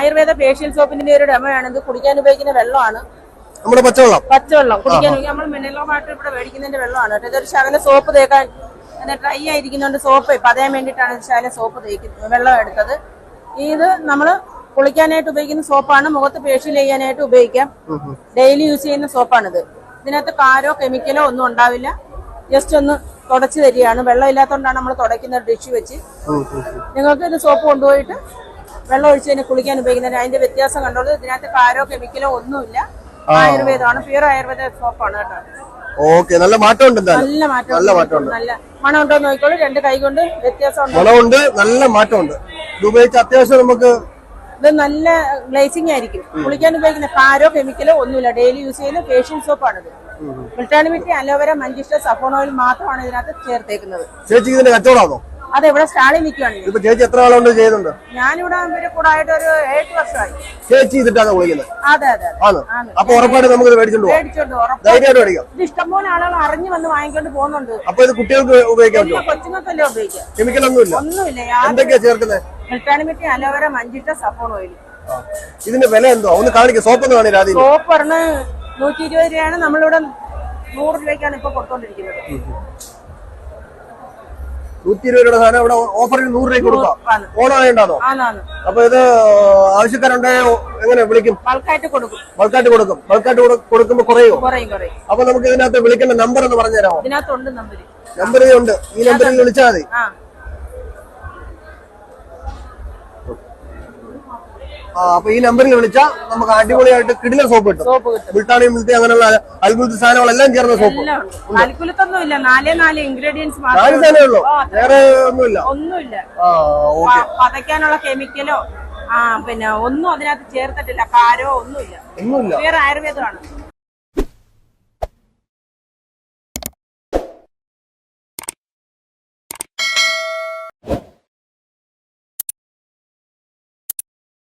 Ayurveda facial സോപ്പിന്റെ ഒരു ഡെമോയാണ് ഇത് കുടിക്കാൻ ഉപയോഗിക്കുന്ന വെള്ളമാണ്. നമ്മുടെ പച്ചവെള്ളം. പച്ചവെള്ളം. കുടിക്കാൻ നമ്മൾ മിനറൽ വാട്ടർ ഇവിടെ മേടിക്കുന്നതിന്റെ വെള്ളമാണ് കേട്ടോ. ഇതൊരു ശകല സോപ്പ് തേക്കാൻ ഡ്രൈ ആയിരിക്കുന്നതുകൊണ്ട് സോപ്പ് പതയാൻ വേണ്ടിയിട്ടാണ് ശകല സോപ്പ് തേക്കുന്നത് വെള്ളം എടുത്തത്. ഇത് നമ്മൾ കുളിക്കാനായിട്ട് ഉപയോഗിക്കുന്ന സോപ്പാണ് മുഖത്ത് ഫേഷ്യൽ ചെയ്യാനായിട്ട് ഉപയോഗിക്കാം. ഡെയിലി യൂസ് ചെയ്യുന്ന സോപ്പാണിത് ഇതിനകത്ത് കാരോ കെമിക്കലോ ഒന്നും ഉണ്ടാവില്ല. ജസ്റ്റ് ഒന്ന് തുടച്ചു തരികയാണ്. വെള്ളം ഇല്ലാത്തതുകൊണ്ടാണ് നമ്മൾ തുടയ്ക്കുന്ന ഡിഷ് വെച്ച്. നിങ്ങൾക്ക് ഇത് സോപ്പ് കൊണ്ടുപോയിട്ട് വെള്ളം ഒഴിച്ച് തന്നെ കുളിക്കാൻ ഉപയോഗിക്കുന്നത് അതിന്റെ വ്യത്യാസം കണ്ടോളൂ. ഇതിനകത്ത് കാരോ കെമിക്കലോ ഒന്നുമില്ല. ആയുർവേദമാണ്. പ്യുർ ആയുർവേദ സോപ്പാണ് കേട്ടോ. ഓക്കെ. നല്ല മാറ്റം ഉണ്ട് നല്ല മാറ്റം നല്ല മാറ്റമുണ്ട്. നല്ല മണം ഉണ്ടോ നോക്കിക്കോളൂ. രണ്ട് കൈ കൊണ്ട് വ്യത്യാസം മണമുണ്ട് നല്ല മാറ്റമുണ്ട്. ഇത് ഉപയോഗിച്ച് അത്യാവശ്യം നമുക്ക് ഇത് നല്ല ഗ്ലേസിംഗ് ആയിരിക്കും. കുളിക്കാൻ ഉപയോഗിക്കുന്ന കാരോ കെമിക്കലോ ഒന്നുമില്ല. ഡെയിലി യൂസ് ചെയ്യുന്ന ഫേഷ്യൽ സോപ്പാണിത്. വിൾട്ടാനിമിറ്റി അലോവേര മഞ്ചിഷ്ട സഫോൺ ഓയിൽ മാത്രമാണ് ഇതിനകത്ത് ചേർത്തേക്കുന്നത്. ചേച്ചി ഇതിന്റെ കച്ചവടമാണോ അത് ഇവിടെ സ്റ്റാളിൽ നിൽക്കുകയാണ്. ഇപ്പൊ ചേച്ചി എത്ര നാളുകൊണ്ട് ചെയ്യുന്നുണ്ട് ഞാനിവിടെ ഇവരെ കൂടെ ആയിട്ട് ഒരു ഏഴ് വർഷമായി. ചേച്ചി ഇതിട്ടാണ് വിളിക്കുന്നത്? അതെ അതെ ആണ്. അപ്പൊ ഉറപ്പായിട്ട് നമുക്ക് മേടിച്ചോണ്ട് ധൈര്യമായിട്ട് മേടിക്കാം. ഇത് ഇഷ്ടംപോലെ ആളുകൾ അറിഞ്ഞു വന്ന് വാങ്ങിക്കൊണ്ട് പോകുന്നുണ്ട്. അപ്പൊ ഇത് കുട്ടികൾക്ക് ഉപയോഗിക്കാൻ എല്ലാ പറ്റുമോ? കൊച്ചുങ്ങൾക്കല്ലേ ഉപയോഗിക്കാം. കെമിക്കൽ ഒന്നുമില്ല. ഒന്നുമില്ല. എന്തൊക്കെയാ ചേർക്കുന്നത് വിൾട്ടാനിമിറ്റി അലോവേര മഞ്ചിട്ട സഫോൺ ഓയിൽ. ഇതിന്റെ വില എന്തോ? ഒന്ന് കാണിക്കാം. സോപ്പ് ഒന്ന് കാണില്ല സോപ്പ് പറഞ്ഞ് നൂറ്റി ഇരുപത് രൂപയാണ് നമ്മളിവിടെ നൂറ് രൂപയ്ക്കാണ് ഇപ്പൊ കൊടുത്തോണ്ടിരിക്കുന്നത്. നൂറ്റി ഇരുപത് രൂപയുടെ സാധനം ഇവിടെ ഓഫറിൽ നൂറ് രൂപയ്ക്ക് കൊടുക്കാം. ഓണാണോ അപ്പൊ ഇത് ആവശ്യക്കാരുണ്ടെ എങ്ങനെ വിളിക്കും? ബൾക്കായിട്ട് കൊടുക്കും. ബൾക്കായിട്ട് കൊടുക്കും. ബൾക്കായിട്ട് കൊടു- കൊടുക്കുമ്പോ കുറയോ. അപ്പൊ നമുക്ക് ഇതിനകത്ത് വിളിക്കേണ്ട നമ്പർ ഒന്ന് പറഞ്ഞു തരാമോ ഇതിനകത്തുണ്ട് നമ്പര് നമ്പർ ഉണ്ട് ഈ നമ്പറിൽ വിളിച്ചാൽ മതി. ആ അപ്പൊ ഈ നമ്പറിൽ വിളിച്ചാൽ നമുക്ക് അടിപൊളിയായിട്ട് കിടില സോപ്പ് കിട്ടും. മിൽട്ടാണി മിൽത്തി അങ്ങനെയുള്ള അത്ഭുത സാധനങ്ങളെല്ലാം ചേർന്ന സോപ്പ് കാൽക്കുലത്തൊന്നും നാലേ നാല് ഇൻഗ്രീഡിയൻസ് നാല് സാധനമേ ഉള്ളൂ. വേറെ ഒന്നുമില്ല. ഒന്നുമില്ല. പതയ്ക്കാനുള്ള കെമിക്കലോ ആ പിന്നെ ഒന്നും അതിനകത്ത് ചേർത്തിട്ടില്ല. കാരോ ഒന്നുമില്ല. ഒന്നുമില്ല. വേറെ ആയുർവേദമാണ്.